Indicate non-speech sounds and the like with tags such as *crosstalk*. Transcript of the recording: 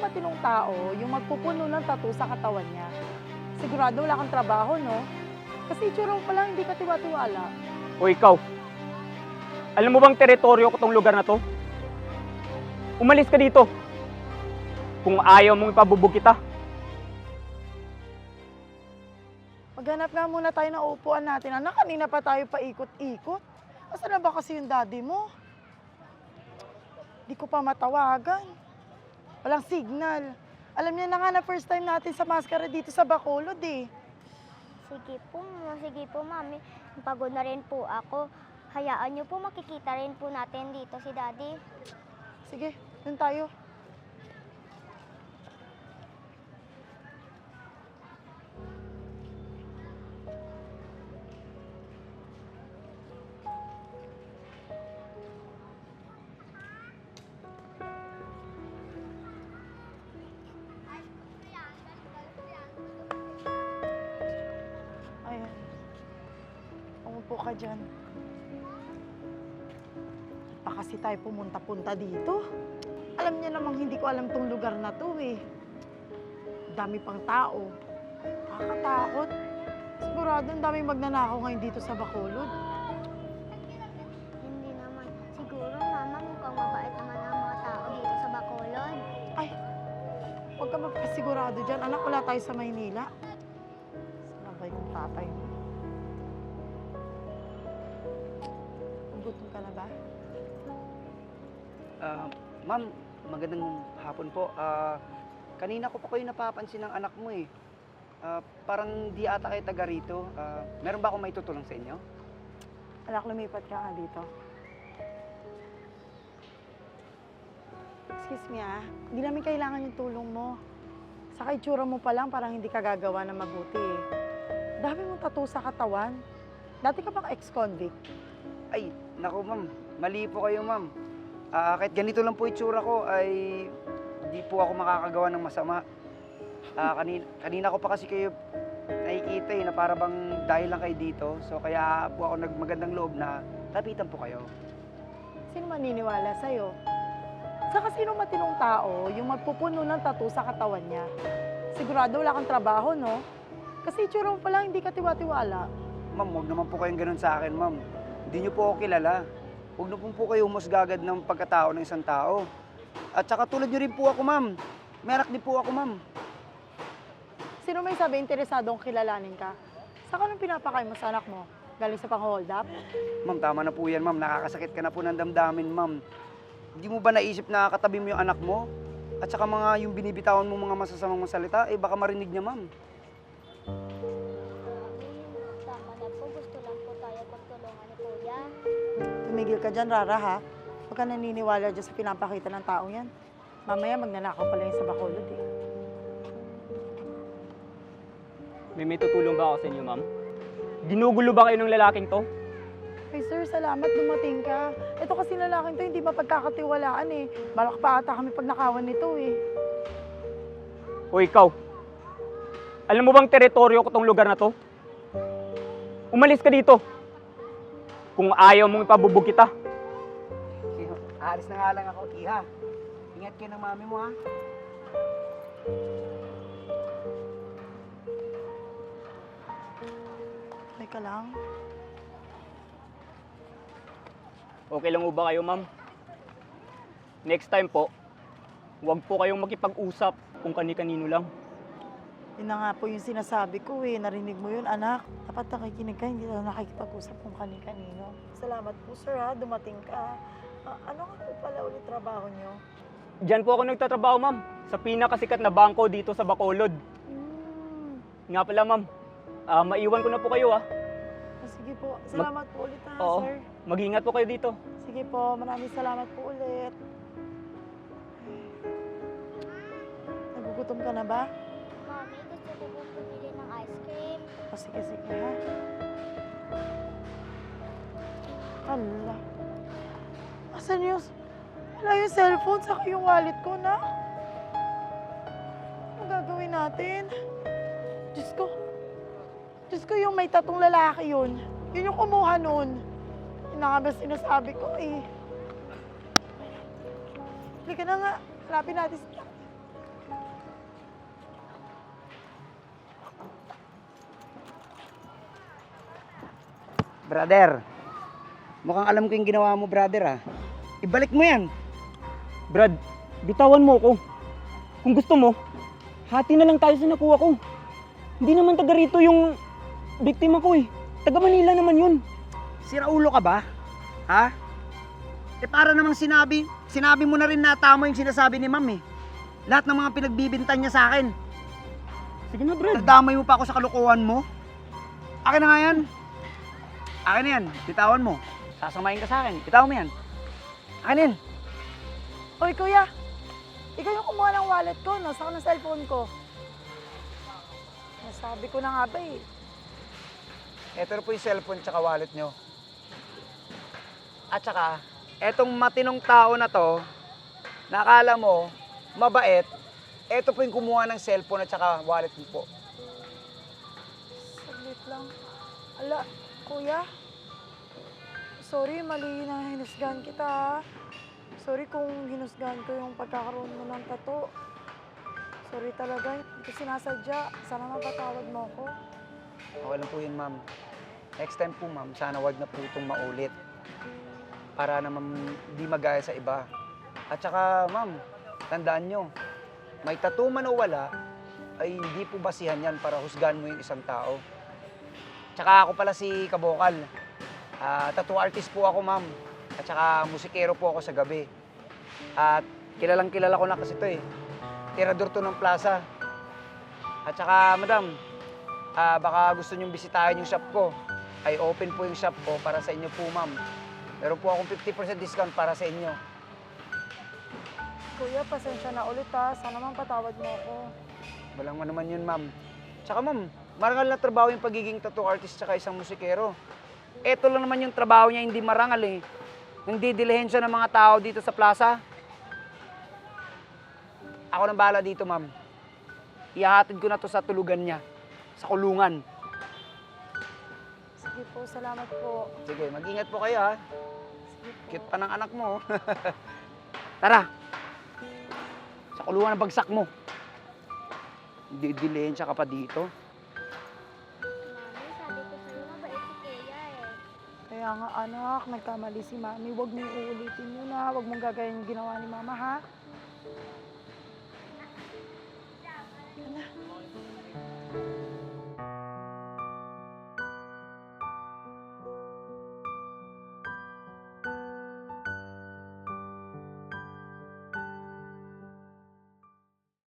matinong tao yung magpupuno ng tattoo sa katawan niya? Sigurado wala kang trabaho, no? Kasi itsura mo pa lang hindi ka tiwa-tiwala. O ikaw, alam mo bang teritoryo ko tong lugar na to? Umalis ka dito. Kung ayaw mong ipabubog kita. Maghanap nga muna tayo ng upuan natin. Anak, kanina pa tayo paikot-ikot. Asa na ba kasi yung daddy mo? Di ko pa matawagan. Walang signal. Alam niya na nga na first time natin sa maskara dito sa Bacolod eh. Sige po, sige po, mami. Pagod na rin po ako. Hayaan niyo po, makikita rin po natin dito si daddy. Sige, dun tayo. Umupo ka dyan. Pa kasi tayo pumunta-punta dito. Alam niya namang hindi ko alam tong lugar na to eh. Dami pang tao. Nakakatakot. Sigurado ang dami magnanakaw ngayon dito sa Bacolod. Hindi naman. Siguro, mama, mukhang mabait naman ang mga tao dito sa Bacolod. Huwag ka magpasigurado dyan. Anak, wala tayo sa Maynila. Saan ba yung tatay mo? Gutom ka na ba? Ah, ma'am, magandang hapon po. Ah, kanina ko pa kayo napapansin ng anak mo eh. Ah, parang di ata kayo taga rito. Ah, meron ba akong may tutulong sa inyo? Anak, lumipat ka nga dito. Excuse me ah, hindi namin kailangan yung tulong mo. Sa itsura mo pa lang, parang hindi ka gagawa na mabuti eh. Dami mong tattoo sa katawan. Dati ka bang ex-convict? Ay, naku ma'am, mali po kayo ma'am. Ah, kahit ganito lang po itsura ko ay di po ako makakagawa ng masama. Ah, kanina, kanina ko pa kasi kayo nakikita eh, na para bang dahil lang kayo dito. So kaya po ako nagmagandang loob na lapitan po kayo. Sino maniniwala sa'yo? Saka sino matinong tao yung magpupuno ng tattoo sa katawan niya? Sigurado wala kang trabaho, no? Kasi itsura mo pa lang hindi ka tiwa-tiwala. Ma'am, huwag naman po kayong ganun sa akin, ma'am. Hindi niyo po ako kilala. Huwag na po po kayo humusgagad ng pagkatao ng isang tao. At saka tulad niyo rin po ako, ma'am. Merak din po ako, ma'am. Sino may sabi interesadong kilalanin ka? Saka nung pinapakain mo sa anak mo? Galing sa pang-hold up? Ma'am, tama na po yan, ma'am. Nakakasakit ka na po ng damdamin, ma'am. Hindi mo ba naisip na katabi mo yung anak mo? At saka mga yung binibitawan mo mga masasamang salita, eh baka marinig niya, ma'am. Tumigil ka dyan, Rara, ha? Huwag ka naniniwala dyan sa pinapakita ng tao yan. Mamaya magnanakaw pala yun sa Bacolod, eh. May may tutulong ba ako sa inyo, ma'am? Ginugulo ba kayo ng lalaking to? Ay, sir, salamat dumating ka. Ito kasi lalaking to, hindi ba pagkakatiwalaan, eh. Balak pa ata kami pag nakawan nito, eh. O ikaw, alam mo bang teritoryo ko tong lugar na to? Umalis ka dito. Kung ayaw mong ipabubog kita. Aalis na nga lang ako, Iha. Ingat kayo ng mami mo, ha? Teka lang. Okay lang mo ba kayo, ma'am? Next time po, huwag po kayong makipag-usap kung kani-kanino lang. Yun na nga po yung sinasabi ko, eh. Narinig mo yun, anak. Dapat nakikinig ka, hindi na nakikipag-usap kung kani-kanino. Salamat po, sir, ha. Dumating ka. Ah, ano nga po pala ulit trabaho niyo? Diyan po ako nagtatrabaho, ma'am. Sa pinakasikat na bangko dito sa Bacolod. Hmm. Nga pala, ma'am. ah, maiwan ko na po kayo, ah. Ah, sige po. Salamat po ulit, ha, Oo. sir. Mag-ingat po kayo dito. Sige po, maraming salamat po ulit. Nagugutom ka na ba? Mami, gusto ko po bumili ng ice cream. O sige, sige ha. Hala. Asan yung... Wala yung cellphone, saka yung wallet ko na. Ano gagawin natin? Diyos ko. Diyos ko yung may tatong lalaki yun. Yun yung kumuha nun. Yun na ba sinasabi ko eh. Halika na nga. Hanapin natin si Brother, mukhang alam ko yung ginawa mo, brother ah. Ibalik mo yan. Brad, bitawan mo ako. Kung gusto mo, hati na lang tayo sa nakuha ko. Hindi naman taga rito yung biktima ko eh. Taga Manila naman yun. Siraulo ka ba? Ha? Eh para namang sinabi, sinabi mo na rin na tama yung sinasabi ni ma'am eh. Lahat ng mga pinagbibintan niya sa akin. Sige na, Brad. Nadamay mo pa ako sa kalokohan mo. Akin na nga yan. Akin na yan. Bitawan mo. Sasamahin ka sa akin. Bitawan mo yan. Akin na yan. Oy, kuya. Ikaw yung kumuha ng wallet ko, no? Saka ng cellphone ko. Nasabi ko na nga ba eh. Na po yung cellphone tsaka wallet nyo. At saka, etong matinong tao na to, nakala mo, mabait, eto po yung kumuha ng cellphone at saka wallet mo po. Saglit lang. Ala, kuya. Sorry, mali na hinusgahan kita ha. Sorry kung hinusgahan ko yung pagkakaroon mo ng tato. Sorry talaga, hindi ko sinasadya. Sana mapatawad mo ako. Okay lang po yun, ma'am. Next time po, ma'am, sana wag na po itong maulit. Para naman di magaya sa iba. At saka, ma'am, tandaan nyo, may tattoo man o wala, ay hindi po basihan yan para husgahan mo yung isang tao. Tsaka ako pala si Kabokal. Ah, tattoo artist po ako, ma'am. At saka musikero po ako sa gabi. At kilalang kilala ko na kasi to eh. Tirador to ng plaza. At saka, madam, ah, baka gusto nyong bisitahin yung shop ko. Ay open po yung shop ko para sa inyo po, ma'am. Meron po akong 50% discount para sa inyo. Kuya, pasensya na ulit ha. Sana mapatawad mo ako. Walang man naman yun, ma'am. Tsaka, ma'am, marangal na trabaho yung pagiging tattoo artist tsaka isang musikero. Eto lang naman yung trabaho niya, hindi marangal eh. Hindi dilihensya ng mga tao dito sa plaza. Ako nang bahala dito, ma'am. Ihahatid ko na to sa tulugan niya. Sa kulungan. Sige po, salamat po. Sige, mag-ingat po kayo, ha? Sige po. Cute pa ng anak mo. *laughs* Tara. Sa kulungan ng bagsak mo. Didilensya ka pa dito. Kaya nga anak, nagkamali si mami. Huwag mong uulitin yun ha. Huwag mong gagayin yung ginawa ni mama ha.